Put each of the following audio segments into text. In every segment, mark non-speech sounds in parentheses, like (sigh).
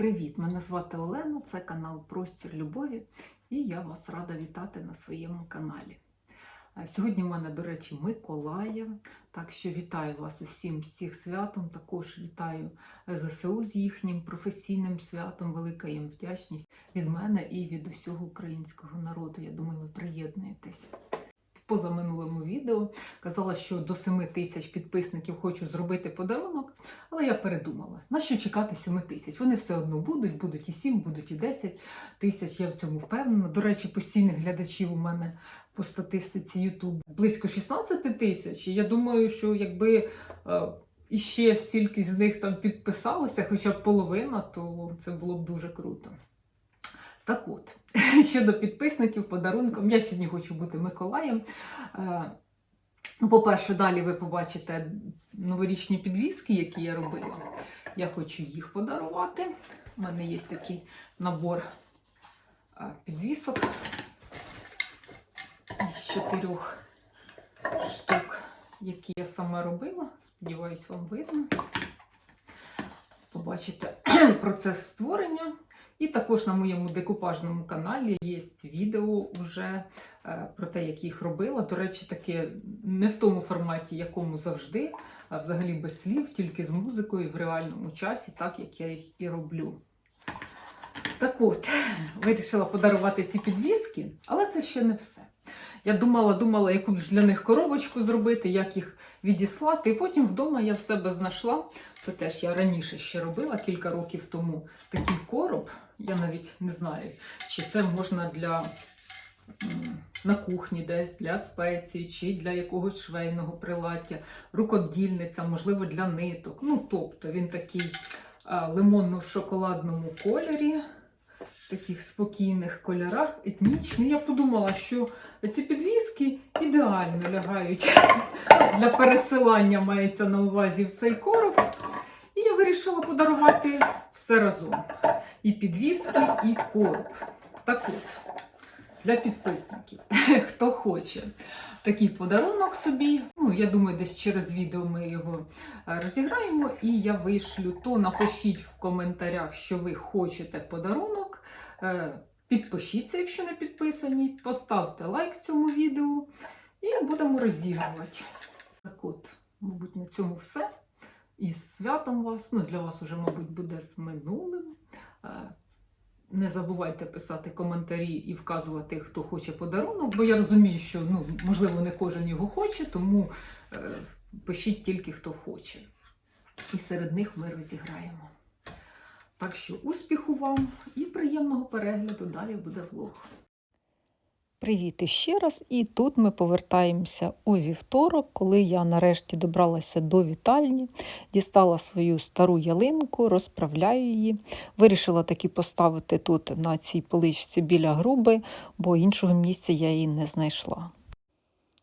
Привіт! Мене звати Олена, це канал Простір Любові, і я вас рада вітати на своєму каналі. Е, Сьогодні в мене, до речі, Миколаїв, так що вітаю вас усім з цих святом. Також вітаю ЗСУ з їхнім професійним святом. Велика їм вдячність від мене і від усього українського народу. Я думаю, ви приєднуєтесь. Поза минулому відео казала, що до 7 тисяч підписників хочу зробити подарунок, але я передумала. На що чекати 7 тисяч? Вони все одно будуть, будуть і 7, будуть і 10 тисяч. Я в цьому впевнена. До речі, постійних глядачів у мене по статистиці YouTube близько 16 тисяч. І я думаю, що якби е, іще стільки з них там підписалося, хоча б половина, то це було б дуже круто. Так от, (laughs) щодо підписників, подарунком, я сьогодні хочу бути Миколаєм. Е, Ну, по-перше, далі ви побачите новорічні підвіски, які я робила. Я хочу їх подарувати. У мене є такий набор е, підвісок із чотирьох штук, які я сама робила. Сподіваюсь, вам видно. Побачите (clears throat) процес створення. І також на моєму декупажному каналі є відео вже е, про те, як їх робила. До речі, таке не в тому форматі, якому завжди, а взагалі без слів, тільки з музикою в реальному часі, так як я їх і роблю. Так от, вирішила подарувати ці підвіски, але це ще не все. Я думала, думала, яку ж для них коробочку зробити, як їх відіслати. І потім вдома я в себе знайшла. Це теж я раніше ще робила кілька років тому такий короб. Я навіть не знаю, чи це можна для на кухні десь для спецій, чи для якогось швейного приладдя, рукодільниця, можливо, для ниток. Ну, тобто він такий лимонно-шоколадному кольорі, таких спокійних кольорах, етнічний. Я подумала, що ці підвіски ідеально лягають (laughs) для пересилання, мається на увазі в цей короб. І я вирішила подарувати все разом. І підвіски, і короб. Так от, для підписників, (laughs) хто хоче такий подарунок собі. Ну, я думаю, десь через відео ми його е, розіграємо, і я вишлю. То напишіть в коментарях, що ви хочете подарунок. Е, Підпишіться, якщо не підписані, поставте лайк цьому відео і будемо розігрувати. Так от, мабуть, на цьому все. І з святом вас. Ну, для вас уже, мабуть, буде з минулим. Е, Не забувайте писати коментарі і вказувати, хто хоче подарунок, бо я розумію, що ну, можливо не кожен його хоче, тому е, пишіть тільки хто хоче. І серед них ми розіграємо. Так що успіху вам і приємного перегляду. Далі буде влог. Привіт іще раз. І тут ми повертаємося у вівторок, коли я нарешті добралася до вітальні, дістала свою стару ялинку, розправляю її. Вирішила таки поставити тут на цій поличці біля груби, бо іншого місця я її не знайшла.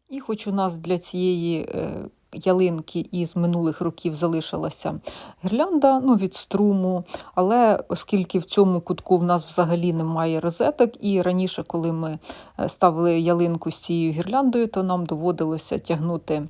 І хоч у нас для цієї е, ялинки із минулих років залишилася гірлянда ну, від струму, але оскільки в цьому кутку в нас взагалі немає розеток, і раніше, коли ми е, ставили ялинку з цією гірляндою, то нам доводилося тягнути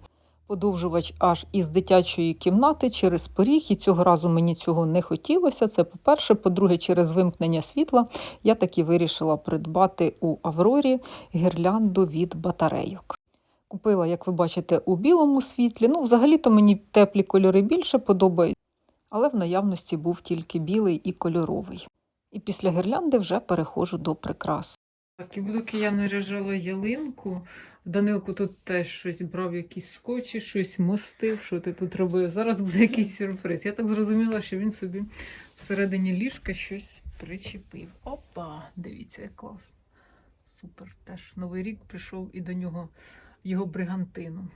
подовжувач аж із дитячої кімнати через поріг, і цього разу мені цього не хотілося. Це по-перше. По-друге, через вимкнення світла я таки вирішила придбати у Аврорі гірлянду від батарейок. Купила, як ви бачите, у білому світлі. Ну, взагалі-то мені теплі кольори більше подобаються, але в наявності був тільки білий і кольоровий. І після гірлянди вже переходжу до прикрас. Так, і доки я наряжала ялинку, Данилко тут теж щось брав, якісь скотчі, щось мостив, що ти тут робив. Зараз буде якийсь сюрприз. Я так зрозуміла, що він собі всередині ліжка щось причепив. Опа! Дивіться, як класно. Супер. Теж новий рік прийшов і до нього в його бригантину.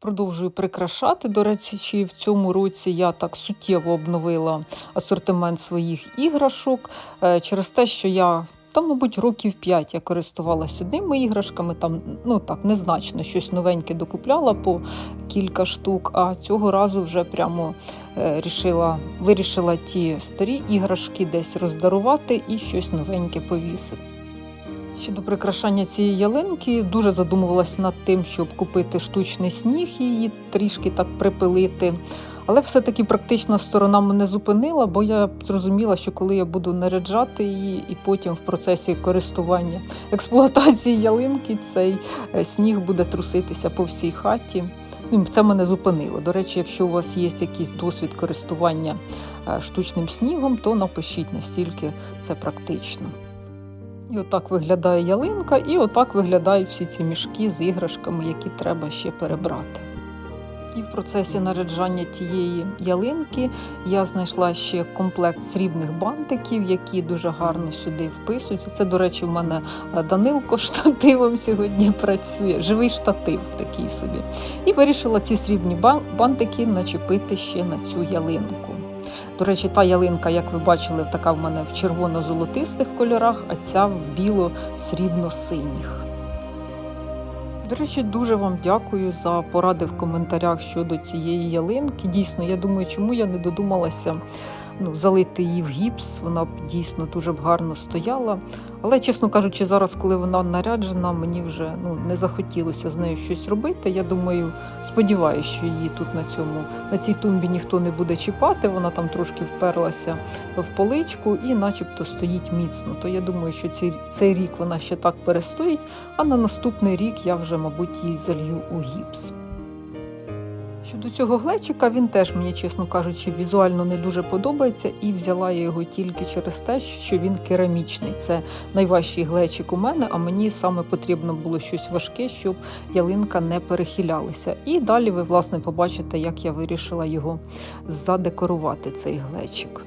Продовжую прикрашати. До речі, в цьому році я так суттєво обновила асортимент своїх іграшок е, через те, що я. Там, мабуть, років 5 я користувалася одними іграшками, там ну так незначно щось новеньке докупляла по кілька штук. А цього разу вже прямо е, рішила, вирішила ті старі іграшки десь роздарувати і щось новеньке повісити. Щодо прикрашання цієї ялинки, дуже задумувалась над тим, щоб купити штучний сніг і її трішки так припилити. Але все-таки практична сторона мене зупинила, бо я зрозуміла, що коли я буду наряджати її, і потім в процесі користування (laughs) експлуатації ялинки цей е, сніг буде труситися по всій хаті. Це мене зупинило. До речі, якщо у вас є якийсь досвід користування е, штучним снігом, то напишіть настільки це практично. І отак виглядає ялинка, і отак виглядають всі ці мішки з іграшками, які треба ще перебрати. І в процесі наряджання тієї ялинки я знайшла ще комплект срібних бантиків, які дуже гарно сюди вписуються. Це, до речі, в мене е, Данилко штативом сьогодні працює, живий штатив такий собі. І вирішила ці срібні бантики начепити ще на цю ялинку. До речі, та ялинка, як ви бачили, така в мене в червоно-золотистих кольорах, а ця в біло-срібно-синіх. До речі, дуже вам дякую за поради в коментарях щодо цієї ялинки. Дійсно, я думаю, чому я не додумалася ну, залити її в гіпс. Вона б дійсно дуже б гарно стояла. Але, чесно кажучи, зараз, коли вона наряджена, мені вже ну, не захотілося з нею щось робити. Я думаю, сподіваюся, що її тут на цьому на цій тумбі ніхто не буде чіпати. Вона там трошки вперлася в поличку і, начебто, стоїть міцно. То я думаю, що цей, цей рік вона ще так перестоїть, а на наступний рік я вже, мабуть, її залью у гіпс. Щодо цього глечика, він теж мені, чесно кажучи, візуально не дуже подобається, і взяла я його тільки через те, що він керамічний. Це найважчий глечик у мене, а мені саме потрібно було щось важке, щоб ялинка не перехилялася. І далі ви, власне, побачите, як я вирішила його задекорувати, цей глечик.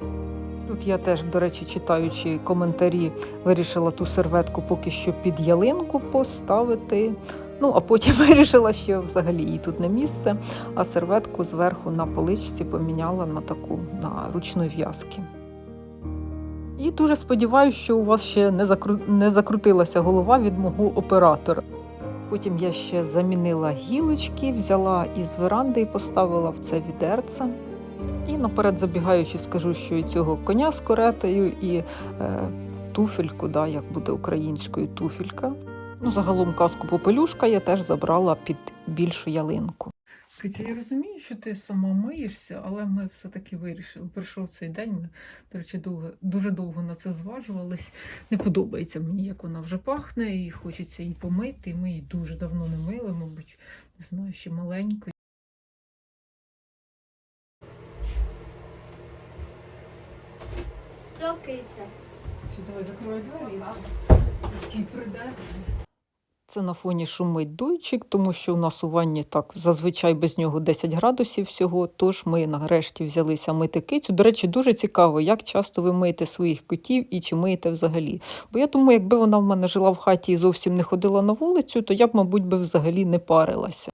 Тут я теж, до речі, читаючи коментарі, вирішила ту серветку поки що під ялинку поставити. Ну, а потім (laughs) вирішила, що взагалі їй тут не місце, а серветку зверху на поличці поміняла на таку на ручну в'язки. І дуже сподіваюся, що у вас ще не, закру... не закрутилася голова від мого оператора. Потім я ще замінила гілочки, взяла із веранди і поставила в це відерце. І наперед забігаючи, скажу, що і цього коня з коретою, і е, туфельку, да, як буде українською туфелька. Ну, загалом казку попелюшка я теж забрала під більшу ялинку. Киця, я розумію, що ти сама миєшся, але ми все-таки вирішили. Прийшов цей день. Ми, до речі, довго, дуже довго на це зважувались. Не подобається мені, як вона вже пахне, і хочеться її помити. І ми її дуже давно не мили, мабуть, не знаю, ще маленько. Все, киця. Все, давай закривай двері. Трошки прийде. Це на фоні шумить дуйчик, тому що у нас у ванні так зазвичай без нього 10 градусів всього. Тож ми нарешті взялися мити кицю. До речі, дуже цікаво, як часто ви миєте своїх котів і чи миєте взагалі. Бо я думаю, якби вона в мене жила в хаті і зовсім не ходила на вулицю, то я б, мабуть, би взагалі не парилася.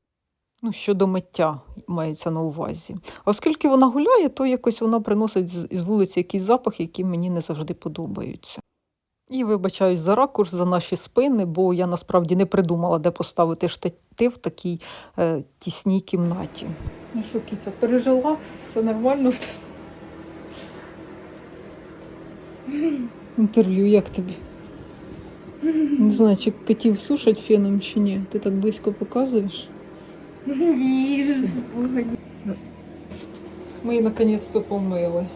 Ну, щодо миття мається на увазі. Оскільки вона гуляє, то якось вона приносить з вулиці якийсь запах, які мені не завжди подобаються. І вибачаюсь за ракурс, за наші спини, бо я насправді не придумала, де поставити штатив в такій е, тісній кімнаті. Ну що, киця, пережила? Все нормально? Інтерв'ю, як тобі? Не знаю, чи котів сушать феном чи ні. Ти так близько показуєш? Ні, Ми наконець-то помили.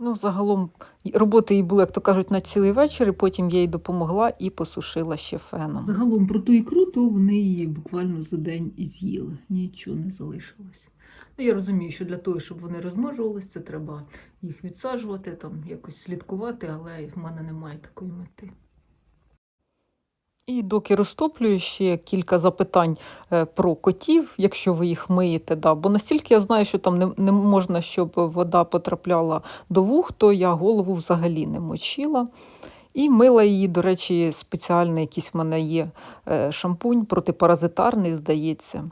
Ну, загалом роботи їй були, як то кажуть, на цілий вечір, і потім я їй допомогла і посушила ще феном. Загалом про ту ікру, то вони її буквально за день і з'їли. Нічого не залишилось. Ну, я розумію, що для того, щоб вони розмножувалися, це треба їх відсаджувати, там якось слідкувати, але в мене немає такої мети. І доки розтоплюю ще кілька запитань е, про котів, якщо ви їх миєте. Да. Бо настільки я знаю, що там не, не можна, щоб вода потрапляла до вух, то я голову взагалі не мочила. І мила її, до речі, спеціальний якийсь в мене є е, шампунь протипаразитарний, здається,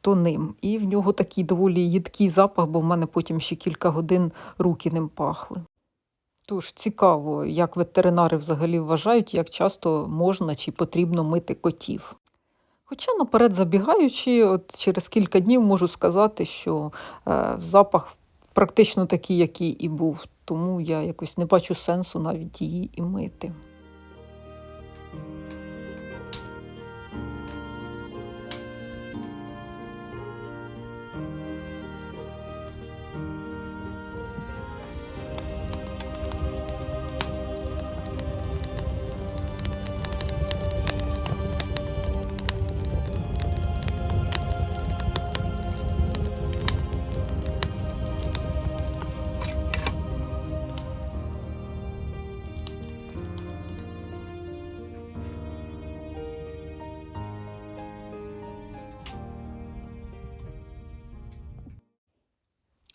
то ним. І в нього такий доволі їдкий запах, бо в мене потім ще кілька годин руки ним пахли. Тож цікаво, як ветеринари взагалі вважають, як часто можна чи потрібно мити котів. Хоча наперед забігаючи, от через кілька днів можу сказати, що е, запах практично такий, який і був, тому я якось не бачу сенсу навіть її і мити.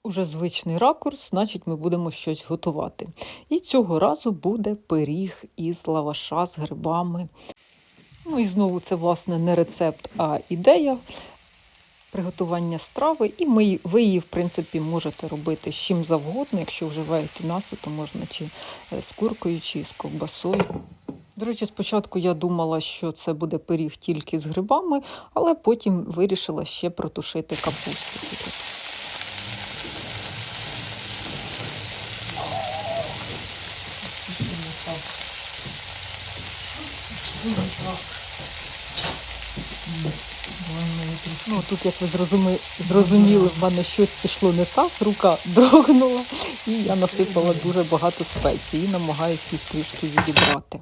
Уже звичний ракурс, значить, ми будемо щось готувати. І цього разу буде пиріг із лаваша з грибами. Ну і знову це, власне, не рецепт, а ідея приготування страви. І ми, ви її, в принципі, можете робити з чим завгодно. Якщо вживаєте м'ясо, то можна чи е, з куркою, чи з ковбасою. До речі, спочатку я думала, що це буде пиріг тільки з грибами, але потім вирішила ще протушити капусту. Ну, тут, як ви зрозумі... зрозуміли, в мене щось пішло не так, рука (laughs) дрогнула, і я насипала дуже багато спецій і намагаюся їх трішки відібрати.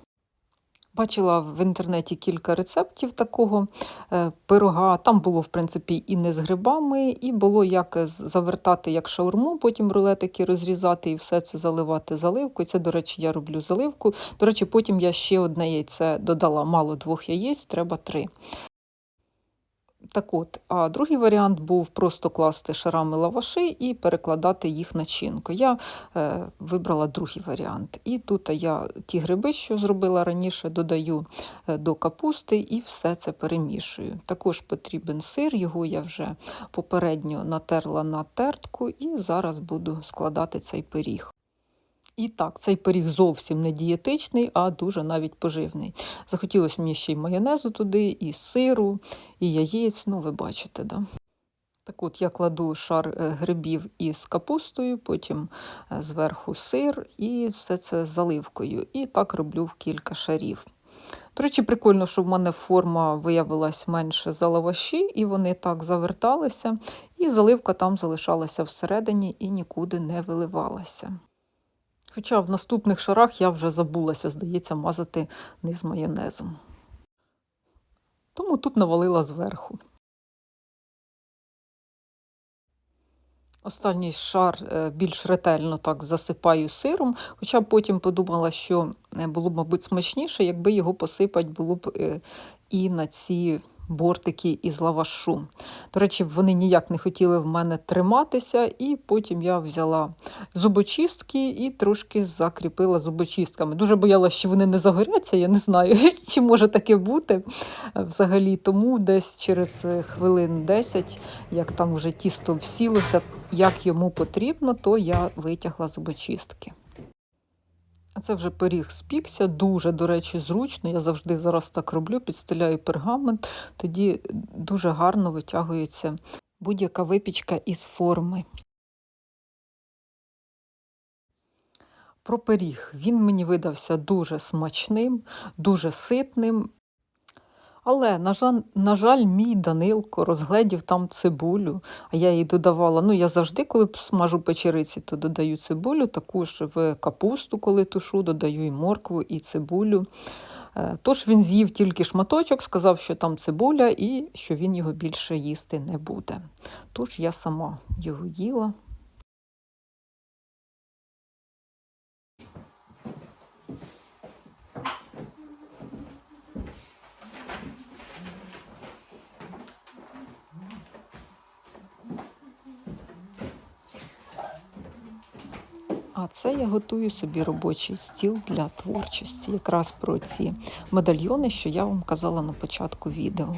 Бачила в інтернеті кілька рецептів такого е, пирога. Там було, в принципі, і не з грибами, і було як завертати як шаурму, потім рулетики розрізати і все це заливати заливкою. Це, до речі, я роблю заливку. До речі, потім я ще одне яйце додала. Мало двох яєць, треба три. Так от, а другий варіант був просто класти шарами лаваши і перекладати їх начинку. Я е, вибрала другий варіант. І тут я ті гриби, що зробила раніше, додаю е, до капусти і все це перемішую. Також потрібен сир, його я вже попередньо натерла на тертку і зараз буду складати цей пиріг. І так, цей пиріг зовсім не дієтичний, а дуже навіть поживний. Захотілося мені ще й майонезу туди, і сиру, і яєць, ну ви бачите, да? Так от я кладу шар е, грибів із капустою, потім е, зверху сир і все це з заливкою. І так роблю в кілька шарів. До речі, прикольно, що в мене форма виявилась менше за лаваші, і вони так заверталися, і заливка там залишалася всередині і нікуди не виливалася. Хоча в наступних шарах я вже забулася, здається, мазати низ майонезом. Тому тут навалила зверху. Останній шар е, більш ретельно так засипаю сиром, хоча потім подумала, що е, було б, мабуть, смачніше, якби його посипати було б е, і на ці бортики із лавашу. До речі, вони ніяк не хотіли в мене триматися, і потім я взяла зубочистки і трошки закріпила зубочистками. Дуже боялася, що вони не загоряться, я не знаю, (laughs) чи може таке бути е, взагалі. Тому десь через е, хвилин 10, як там вже тісто всілося, як йому потрібно, то я витягла зубочистки. А це вже пиріг спікся, дуже, до речі, зручно. Я завжди зараз так роблю, підстеляю пергамент, тоді дуже гарно витягується будь-яка випічка із форми. Про пиріг. Він мені видався дуже смачним, дуже ситним. Але, на жаль, на жаль, мій Данилко розгледів там цибулю, а я її додавала. Ну, я завжди, коли смажу печериці, то додаю цибулю, також в капусту, коли тушу, додаю і моркву, і цибулю. Е, Тож він з'їв тільки шматочок, сказав, що там цибуля і що він його більше їсти не буде. Тож я сама його їла. А це я готую собі робочий стіл для творчості, якраз про ці медальйони, що я вам казала на початку відео.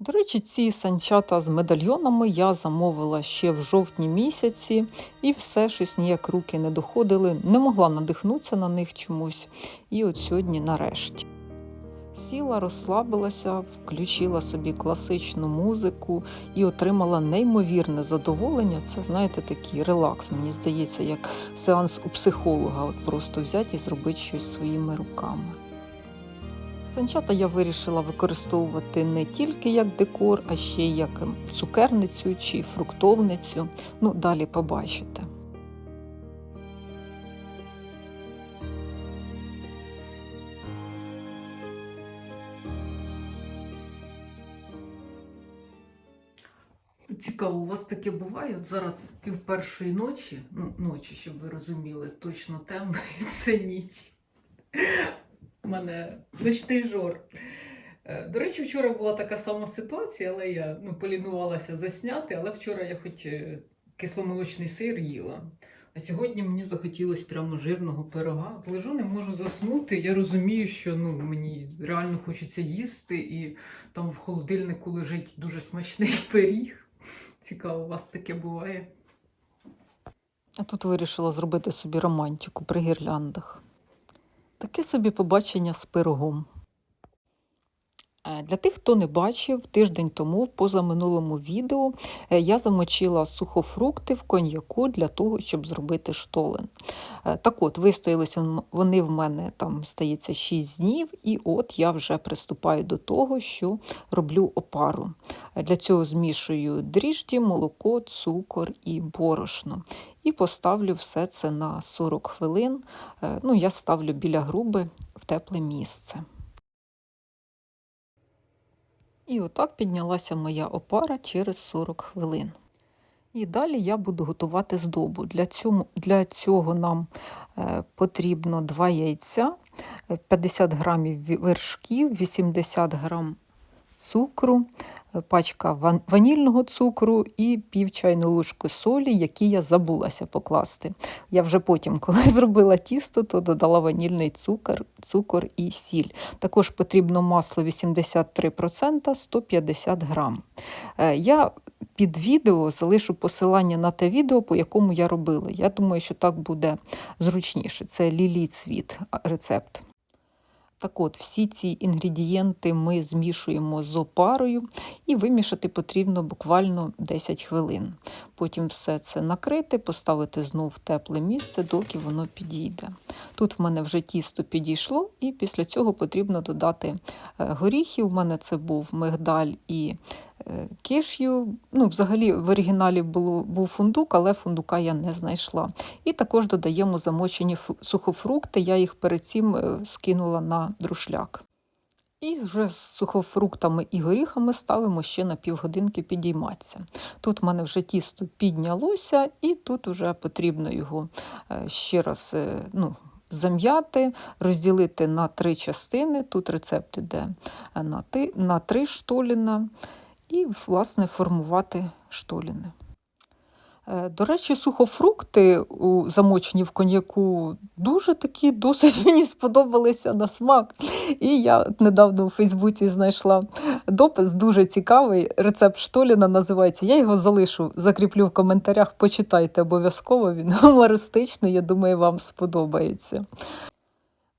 До речі, ці санчата з медальйонами я замовила ще в жовтні місяці, і все щось ніяк руки не доходили, не могла надихнутися на них чомусь. І от сьогодні нарешті. Сіла, розслабилася, включила собі класичну музику і отримала неймовірне задоволення. Це, знаєте, такий релакс. Мені здається, як сеанс у психолога. От просто взяти і зробити щось своїми руками. Санчата я вирішила використовувати не тільки як декор, а ще й як цукерницю чи фруктовницю. Ну, далі побачите. Цікаво, у вас таке буває? От зараз пів першої ночі, ну, ночі, щоб ви розуміли, точно темно, (laughs) і це ніч. У мене ночний жор. Е, До речі, вчора була така сама ситуація, але я ну, полінувалася засняти, але вчора я хоч е, кисломолочний сир їла. А сьогодні мені захотілося прямо жирного пирога. Лежу, не можу заснути. Я розумію, що ну, мені реально хочеться їсти, і там в холодильнику лежить дуже смачний (laughs) пиріг. Цікаво, у вас таке буває. А тут вирішила зробити собі романтику при гірляндах. Таке собі побачення з пирогом. Е, Для тих, хто не бачив, тиждень тому в позаминулому відео е, я замочила сухофрукти в коньяку для того, щоб зробити штолен. Е, Так от, вистоялися вони в мене там, стається 6 днів, і от я вже приступаю до того, що роблю опару. Для цього змішую дріжджі, молоко, цукор і борошно. І поставлю все це на 40 хвилин. Ну, я ставлю біля груби в тепле місце. І отак піднялася моя опара через 40 хвилин. І далі я буду готувати здобу. Для цього, для цього нам е, потрібно 2 яйця, е, 50 грамів вершків, 80 грам цукру, е, пачка ван- ванільного цукру і пів чайну ложку солі, які я забулася покласти. Я вже потім, коли (laughs) зробила тісто, то додала ванільний цукор, цукор і сіль. Також потрібно масло 83%, 150 грам. Е, Я під відео залишу посилання на те відео, по якому я робила. Я думаю, що так буде зручніше. Це лілій цвіт рецепт. Так от, всі ці інгредієнти ми змішуємо з опарою і вимішати потрібно буквально 10 хвилин. Потім все це накрити, поставити знову в тепле місце, доки воно підійде. Тут в мене вже тісто підійшло, і після цього потрібно додати е, горіхи. У мене це був мигдаль і е, киш'ю. Ну, взагалі в оригіналі було, був фундук, але фундука я не знайшла. І також додаємо замочені сухофрукти. Я їх перед цим е, скинула на друшляк. І вже з сухофруктами і горіхами ставимо ще на півгодинки підійматися. Тут в мене вже тісто піднялося, і тут вже потрібно його е, ще раз ну, зам'яти, розділити на три частини. Тут рецепт іде на три штоліна, і, власне, формувати штоліни. Е, До речі, сухофрукти, замочені в коньяку, дуже такі досить (laughs) мені сподобалися на смак. І я недавно у Фейсбуці знайшла допис дуже цікавий. Рецепт Штоліна називається. Я його залишу, закріплю в коментарях. Почитайте обов'язково. Він (laughs) гумористичний, я думаю, вам сподобається.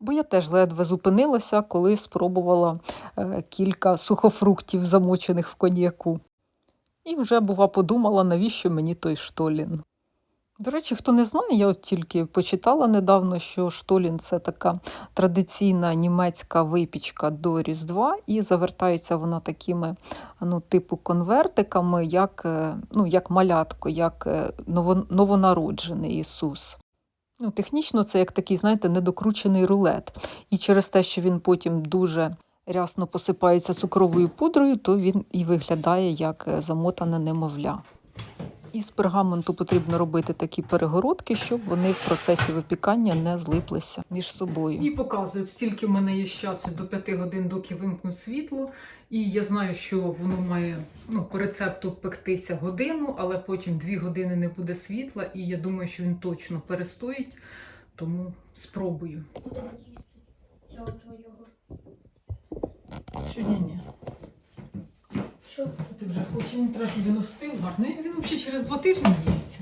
Бо я теж ледве зупинилася, коли спробувала е, кілька сухофруктів, замочених в коньяку. І вже, бува, подумала, навіщо мені той штолін. До речі, хто не знає, я от тільки почитала недавно, що штолін це така традиційна німецька випічка до Різдва, і завертається вона такими ну, типу конвертиками, як, е, ну, як малятко, як е, новонароджений Ісус. Ну, технічно це як такий, знаєте, недокручений рулет. І через те, що він потім дуже рясно посипається цукровою пудрою, то він і виглядає як е, замотане немовля. Із пергаменту потрібно робити такі перегородки, щоб вони в процесі випікання не злиплися між собою. І показують, стільки в мене є часу до 5 годин, доки вимкнуть світло. І я знаю, що воно має ну, по рецепту пектися годину, але потім 2 години не буде світла, і я думаю, що він точно перестоїть. Тому спробую. Сьогодні ні. Що? Ти вже хочеш, він треба, щоб він остив гарно. Він він взагалі через два тижні їсть.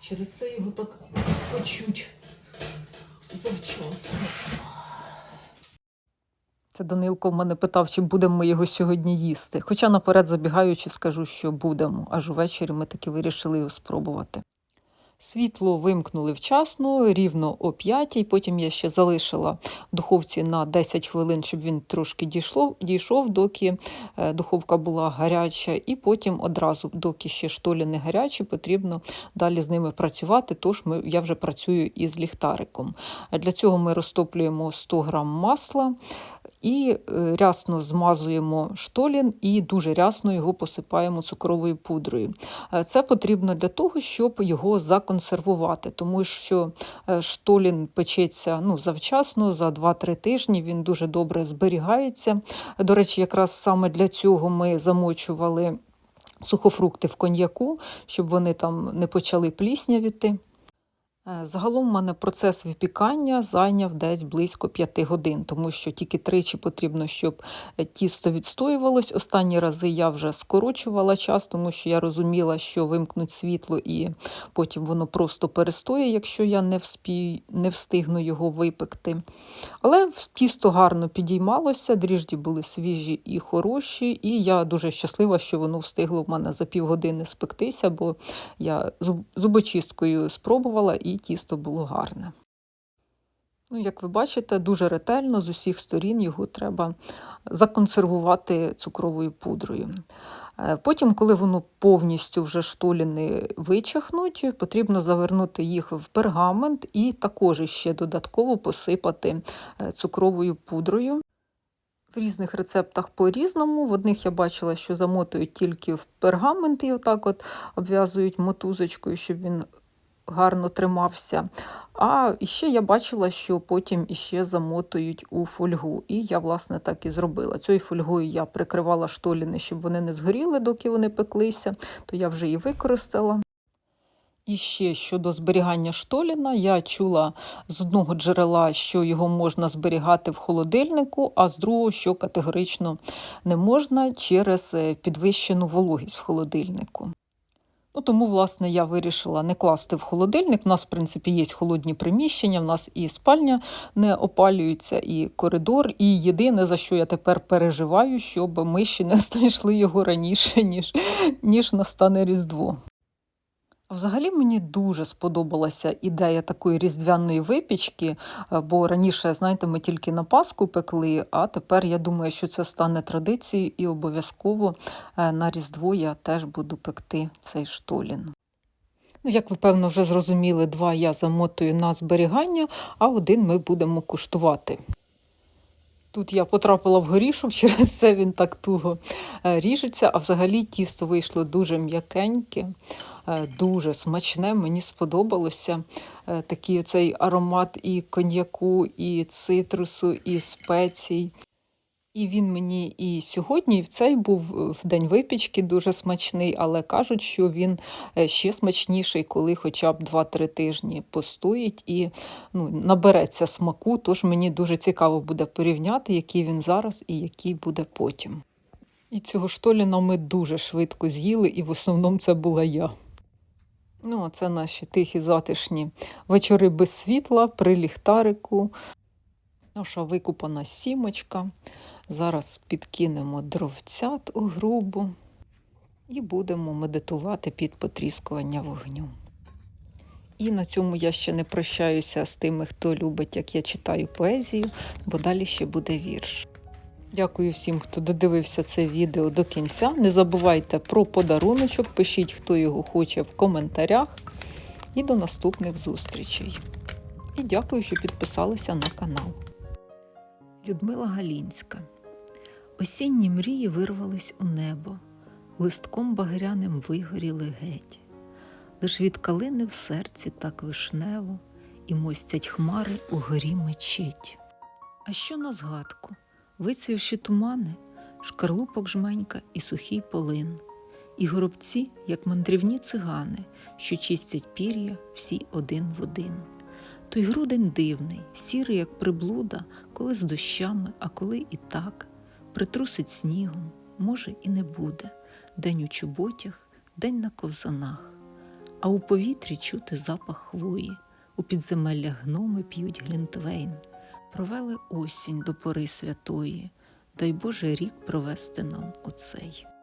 Через це його так почуть завчасно. Це Данилко в мене питав, чи будемо ми його сьогодні їсти. Хоча наперед забігаючи, скажу, що будемо, аж увечері ми таки вирішили його спробувати. Світло вимкнули вчасно, рівно о 5, потім я ще залишила в духовці на 10 хвилин, щоб він трошки дійшло, дійшов, доки е, духовка була гаряча, і потім одразу, доки ще штолі не гарячі, потрібно далі з ними працювати. Тож ми, я вже працюю із ліхтариком. Для цього ми розтоплюємо 100 грам масла, І е, рясно змазуємо штолін і дуже рясно його посипаємо цукровою пудрою. Е, Це потрібно для того, щоб його законсервувати, тому що е, штолін печеться ну, завчасно, за 2-3 тижні, він дуже добре зберігається. До речі, якраз саме для цього ми замочували сухофрукти в коньяку, щоб вони там не почали пліснявіти. Е, Загалом в мене процес випікання зайняв десь близько 5 годин, тому що тільки тричі потрібно, щоб е, тісто відстоювалось. Останні рази я вже скорочувала час, тому що я розуміла, що вимкнуть світло і потім воно просто перестоє, якщо я не, вспію, не встигну його випекти. Але тісто гарно підіймалося, дріжджі були свіжі і хороші, і я дуже щаслива, що воно встигло в мене за півгодини спектися, бо я зуб- зубочисткою спробувала і тісто було гарне. Ну, як ви бачите, дуже ретельно з усіх сторін його треба законсервувати цукровою пудрою. Е, Потім, коли воно повністю вже штоліни вичахнуть, потрібно завернути їх в пергамент і також ще додатково посипати е, цукровою пудрою. В різних рецептах по-різному. В одних я бачила, що замотують тільки в пергамент і отак от обв'язують мотузочкою, щоб він гарно тримався. А ще я бачила, що потім іще замотують у фольгу. І я, власне, так і зробила. Цією фольгою я прикривала штоліни, щоб вони не згоріли, доки вони пеклися, то я вже і використала. І ще щодо зберігання штоліна, я чула з одного джерела, що його можна зберігати в холодильнику, а з другого, що категорично не можна через е, підвищену вологість в холодильнику. Ну, тому, власне, я вирішила не класти в холодильник. У нас, в принципі, є холодні приміщення, в нас і спальня не опалюється, і коридор. І єдине, за що я тепер переживаю, щоб миші не (laughs) знайшли його раніше, ніж, ніж настане Різдво. Взагалі мені дуже сподобалася ідея такої різдвяної випічки, е, бо раніше, знаєте, ми тільки на Пасху пекли, а тепер я думаю, що це стане традицією і обов'язково е, на Різдво я теж буду пекти цей штолін. Ну, як ви певно вже зрозуміли, два я замотую на зберігання, а один ми будемо куштувати. Тут я потрапила в горішок, (laughs) через це він так туго е, ріжеться, а взагалі тісто вийшло дуже м'якеньке, дуже смачне. Мені сподобалося Е, такий оцей аромат і коньяку, і цитрусу, і спецій. І він мені і сьогодні, і в цей був е, в день випічки дуже смачний, але кажуть, що він е, ще смачніший, коли хоча б 2-3 тижні постоїть і ну, набереться смаку. Тож мені дуже цікаво буде порівняти, який він зараз і який буде потім. І цього штоліна ми дуже швидко з'їли, і в основному це була я. Ну, це наші тихі затишні вечори без світла при ліхтарику. Наша викупана сімочка. Зараз підкинемо дровцят у грубу і будемо медитувати під потріскування вогню. І на цьому я ще не прощаюся з тими, хто любить, як я читаю поезію, бо далі ще буде вірш. Дякую всім, хто додивився це відео до кінця. Не забувайте про подаруночок, пишіть, хто його хоче в коментарях. І до наступних зустрічей. І дякую, що підписалися на канал. Людмила Галінська. Осінні мрії вирвались у небо, листком багряним вигоріли геть. Лиш від калини в серці так вишнево, і мостять хмари у горі мечеть. А що на згадку? Вицвівши тумани, шкарлупок жменька і сухий полин, і горобці, як мандрівні цигани, що чистять пір'я всі один в один. Той грудень дивний, сірий, як приблуда, коли з дощами, а коли і так, притрусить снігом, може, і не буде, день у чоботях, день на ковзанах, а у повітрі чути запах хвої, у підземеллях гноми п'ють глінтвейн. Провели осінь до пори святої, дай Боже рік провести нам оцей.